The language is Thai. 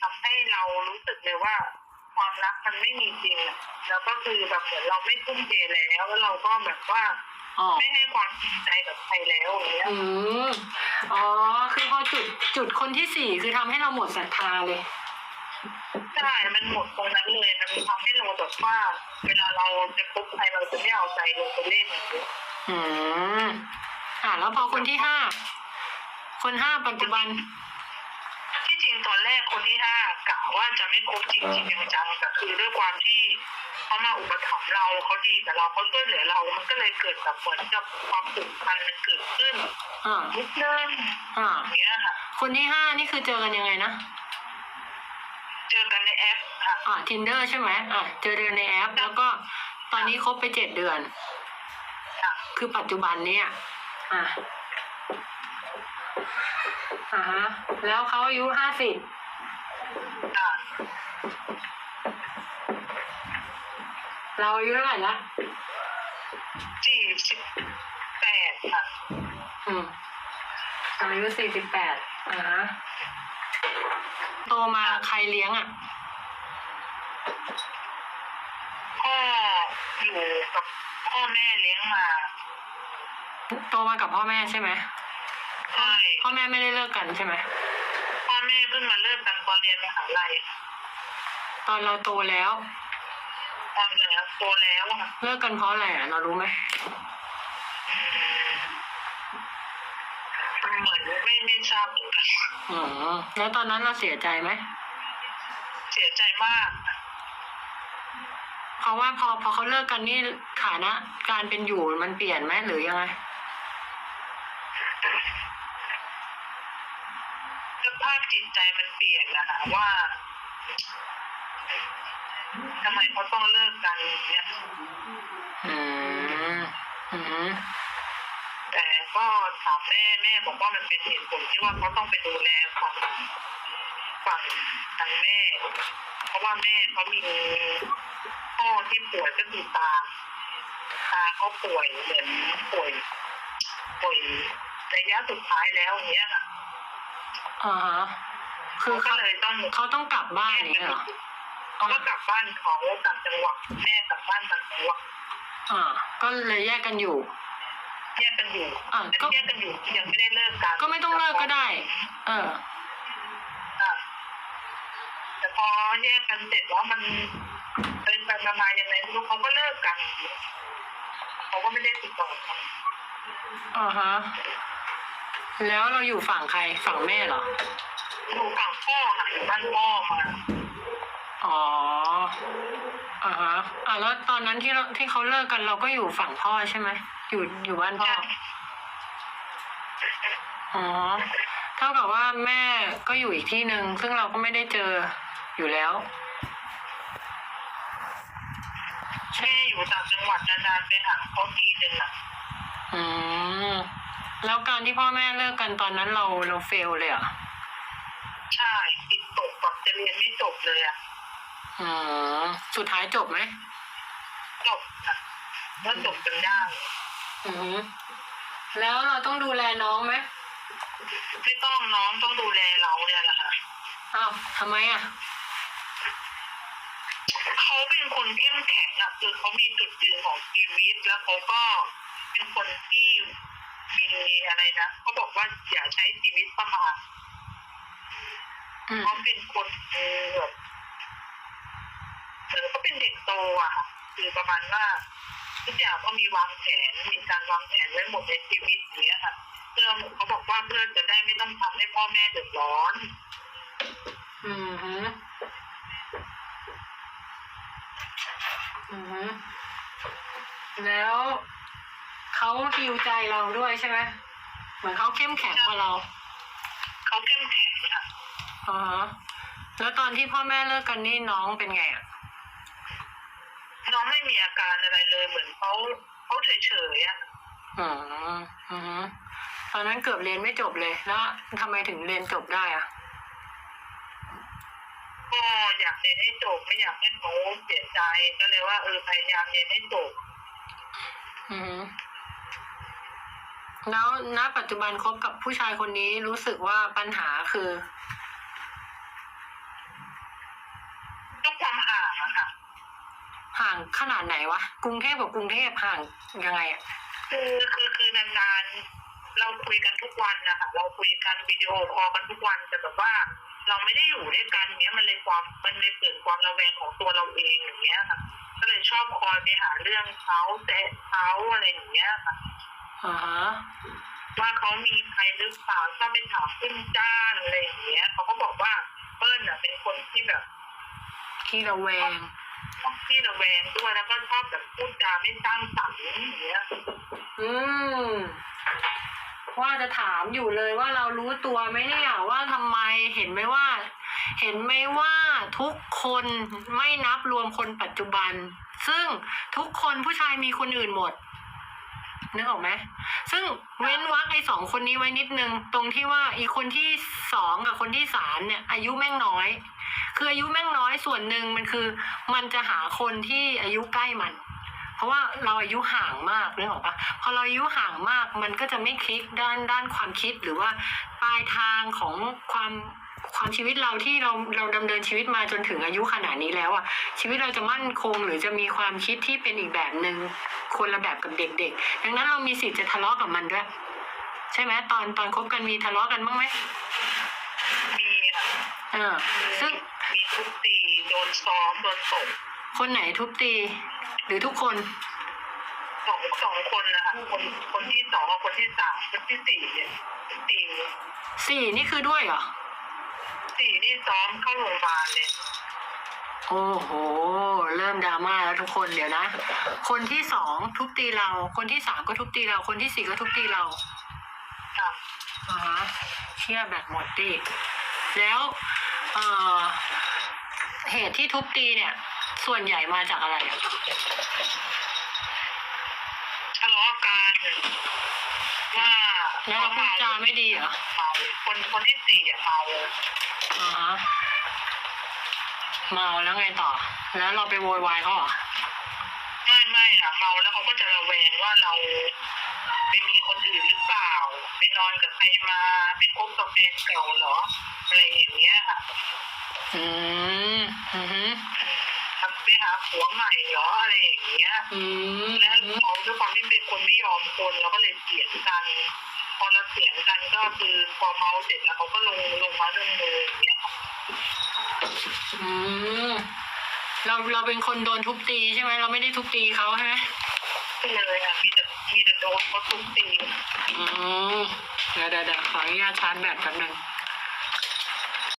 ทำให้เรารู้สึกเลยว่า ความรักมันไม่มีจริงอะแล้วก็คือแบบเหมือนเราไม่ทุ่มเทแล้วแล้วเราก็แบบว่าอ๋อไม่ให้ความจริงใจกับใครแล้วอย่างเงี้ยอืมอ๋อ คือพอจุดจุดคนที่สี่คือทำให้เราหมดศรัทธาเลยใช่ มันหมดตรงนั้นเลย มันทำให้เราแบบว่า เวลาเราจะคบใครเราจะไม่เอาใจลงไปเล่นอย่างเงี้ยอืมอ่าแล้วพอคนที่ห้า คนห้าปัจจุบันที่จ ริงตอนแรกคนที่ห้ากะว่าจะไม่คบจริงจริงๆจังๆแต่คือด้วยความที่เขามาอุปถัมภ์เราเขาดีกับเราเขาช่วยเหลือเรา มันก็เลยเกิดแบบเหมือนกับความผูกพันมันเกิดขึ้นอ่านิดนึงอ่าอย่างเงี้ยค่ะ คนที่ห้านี่คือเจอกันยังไงนะ เจอกันในแอปค่ะอ่า tinder ใช่ไหมอ่าเจอกันในแอป แล้วก็ตอนนี้คบไปเจ็ดเดือน ค่ะ คือปัจจุบันเนี่ยอ่า อ่าฮะแล้วเขาอายุห้าสิบค่ะเราอายุเท่าไหร่ละสี่สิบแปดค่ะอืมเราอายุสี่สิบแปดอ่าฮะโตมาใครเลี้ยงอะพ่ออยู่กับพ่อแม่เลี้ยงมา โตมากับพ่อแม่ใช่ไหม ใช่พ่อแม่ไม่ได้เลิกกันใช่ไหมพ่อแม่เพิ่งมาเลิกกันตอนเรียนมหาลัยตอนเราโตแล้วตอนแล้วโตแล้วอะเลิกกันเพราะอะไรอะเรารู้ไหมเหมือนไม่ไม่ทราบเหมือนกันอืมแล้วตอนนั้นเราเสียใจไหมเสียใจมาก เพราะว่าพอพอเขาเลิกกันนี่ฐานะ การเป็นอยู่มันเปลี่ยนไหมหรือยังไง สภาพจิตใจมันเปลี่ยนนะคะว่าทำไมเขาต้องเลิกกันเนี่ยอืมอืมแต่ก็ถามแม่แม่บอกว่ามันเป็นเหตุผลที่ว่าเขาต้องไปดูแลฝั่งฝั่งทางแม่ เพราะว่าแม่เขามีพ่อที่ป่วยก็คือตาตาเขาป่วยเหมือนป่วยป่วยระยะสุดท้ายแล้วอย่างเงี้ยค่ะ อ่าฮะคือเขาเขาก็เลยต้องเขาต้องกลับบ้านอย่างเงี้ยเหรอเขาก็กลับบ้านเขาต่างจังหวัดแม่กลับบ้านต่างจังหวัดอ่า ก็เลยแยกกันอยู่ แยกกันอยู่อะก็แยกกันอยู่ยังไม่ได้เลิกกัน ก็ไม่ต้องเลิกก็ได้ เอออะแต่พอแยกกันเสร็จแล้วมันเป็นไปมามายังไงไม่รู้เขาก็เลิกกันเขาก็ไม่ได้ติดต่อกันอ่าฮะ แล้วเราอยู่ฝั่งใครฝั่งแม่เหรออยู่ฝั่งพ่อค่ะอยู่บ้านพ่อมาอ๋ออ่าฮะอ่าแล้วตอนนั้นที่เราที่เขาเลิกกันเราก็อยู่ฝั่งพ่อใช่ไหมอยู่อยู่บ้านพ่ออ๋อเท่ากับว่าแม่ก็อยู่อีกที่หนึ่งซึ่งเราก็ไม่ได้เจออยู่แล้วแม่อยู่ต่างจังหวัดนานๆไปหาเขาทีหนึ่งอะอืม แล้วการที่พ่อแม่เลิกกันตอนนั้นเราเราเฟลเลยเหรอะใช่ติดตกแบบจะเรียนไม่จบเลยอะอืมสุดท้ายจบไหมจบอะแล้วจบจนได้อืมแล้วเราต้องดูแลน้องไหมไม่ต้องน้องต้องดูแลเราเนี่ยแหละค่ะอ้าวทำไมอะ เขาเป็นคนเข้มแข็งอะคือเขามีจุดยืนของชีวิตแล้วเขาก็เป็นคนที่ มีอะไรนะเขาบอกว่าอย่าใช้ชีวิตประมาทอืมเขาเป็นคนเออแบบคือเขาเป็นเด็กโตอะค่ะ คือประมาณว่าทุกอย่างก็มีวางแผนมีการวางแผนไว้หมดในชีวิตเนี้ยค่ะเพื่อเขาบอกว่าเพื่อจะได้ไม่ต้องทำให้พ่อแม่เดือดร้อน อืมฮึอืมฮึแล้ว เขาฮิวใจเราด้วยใช่ไหมเหมือนเขาเข้มแข็งกว่าเราเขาเข้มแข็งค่ะอ๋อฮะแล้วตอนที่พ่อแม่เลิกกันนี่น้องเป็นไงอะน้องไม่มีอาการอะไรเลยเหมือนเขาเขาเฉยๆอะอืมอืมฮึตอนนั้นเกือบเรียนไม่จบเลยแล้วทำไมถึงเรียนจบได้อะก็อยากเรียนให้จบไม่อยากให้เขาเสียใจก็เลยว่าเออพยายามเรียนให้จบอืม แล้วณปัจจุบันคบกับผู้ชายคนนี้รู้สึกว่าปัญหาคืออะค่ะ ห่างขนาดไหนวะกรุงเทพกับกรุงเทพห่างยังไงอะคือคือคือนานๆเราคุยกันทุกวันนะคะเราคุยกันวิดีโอคอลกันทุกวันแต่แบบว่า เราไม่ได้อยู่ด้วยกันอย่างเงี้ยมันเลยความมันเลยเกิดความระแวงของตัวเราเองอย่างเงี้ยค่ะ ก็เลยชอบคอยไปหาเรื่องเขาแซะเขาอะไรอย่างเงี้ยค่ะ อ่าฮะว่าเขามีใครหรือเปล่าชอบไปถามขึ้นจ้านอะไรอย่างเงี้ยเขาก็บอกว่าเปิ้ลน่ะเป็นคนที่แบบที่ระแวงชอบที่ระแวงด้วยแล้วก็ชอบแบบพูดจาไม่สร้างสรรค์อย่างเงี้ย อืมว่าจะถามอยู่เลยว่าเรารู้ตัวไหมเนี่ยว่าทำไมเห็นไหมว่า เห็นไหมว่าทุกคนไม่นับรวมคนปัจจุบัน ซึ่งทุกคนผู้ชายมีคนอื่นหมด นึกออกไหมซึ่งเว้นวรรคไอ้สองคนนี้ไว้นิดนึง ตรงที่ว่าอีคนที่สองกับคนที่สามเนี่ย อายุแม่งน้อย คืออายุแม่งน้อยส่วนหนึ่งมันคือ มันจะหาคนที่อายุใกล้มัน เพราะว่าเราอายุห่างมากนึกออกปะพอเราอายุห่างมากมันก็จะไม่คลิกด้านด้านความคิดหรือว่าปลายทางของความความชีวิตเราที่เราเราดำเนินชีวิตมาจนถึงอายุขนาดนี้แล้วอะชีวิตเราจะมั่นคงหรือจะมีความคิดที่เป็นอีกแบบหนึ่ง คนละแบบกับเด็กๆ ดังนั้นเรามีสิทธิ์จะทะเลาะกับมันด้วย ใช่ไหมตอนตอนคบกันมีทะเลาะกันบ้างไหมมีค่ะเออ ซึ่งมีทุบตีโดนซ้อมโดนตบคนไหนทุบตี หรือทุกคนสองสองคนนะคะคนคนที่สองกับคนที่สามคนที่สี่เนี่ยสี่สี่นี่คือด้วยเหรอสี่นี่ซ้อมเข้าโรงพยาบาลเลย โอ้โห เริ่มดราม่าแล้วทุกคนเดี๋ยวนะ คนที่สองทุบตีเรา คนที่สามก็ทุบตีเรา คนที่สี่ก็ทุบตีเราค่ะอ่าฮะเชื่อแบบหมดดิแล้วเอ่อเหตุที่ทุบตีเนี่ย ส่วนใหญ่มาจากอะไรอะทะเลาะกันว่าแล้วเราพูดจาไม่ดีเหรอเมาคนคนที่สี่อะเมาอ่าฮะ เมาแล้วไงต่อ แล้วเราไปโวยวายเขาเหรอไม่ไม่ค่ะเมาแล้วเขาก็จะระแวงว่าเราไปมีคนอื่นหรือเปล่าไปนอนกับใครมาไปคบกับแฟนเก่าเหรออะไรอย่างเงี้ยค่ะอืมอือฮึทำไปหาผัวใหม่เหรออะไรอย่างเงี้ยอืมและเราด้วยความที่เป็นคนไม่ยอมคนเราก็เลยเถียงกันพอเราเถียงกันก็คือพอเมาเสร็จแล้วเขาก็ลงลงมาเรื่องเลยอย่างเงี้ยค่ะ อืมเราเราเป็นคนโดนทุบตีใช่ไหมเราไม่ได้ทุบตีเขาใช่ไหมเลยอะมีแต่มีแต่โดนเขาทุบตีอืมเดี๋ยวเดี๋ยวเดี๋ยวขออนุญาตชาร์จแบตแป๊บนึงค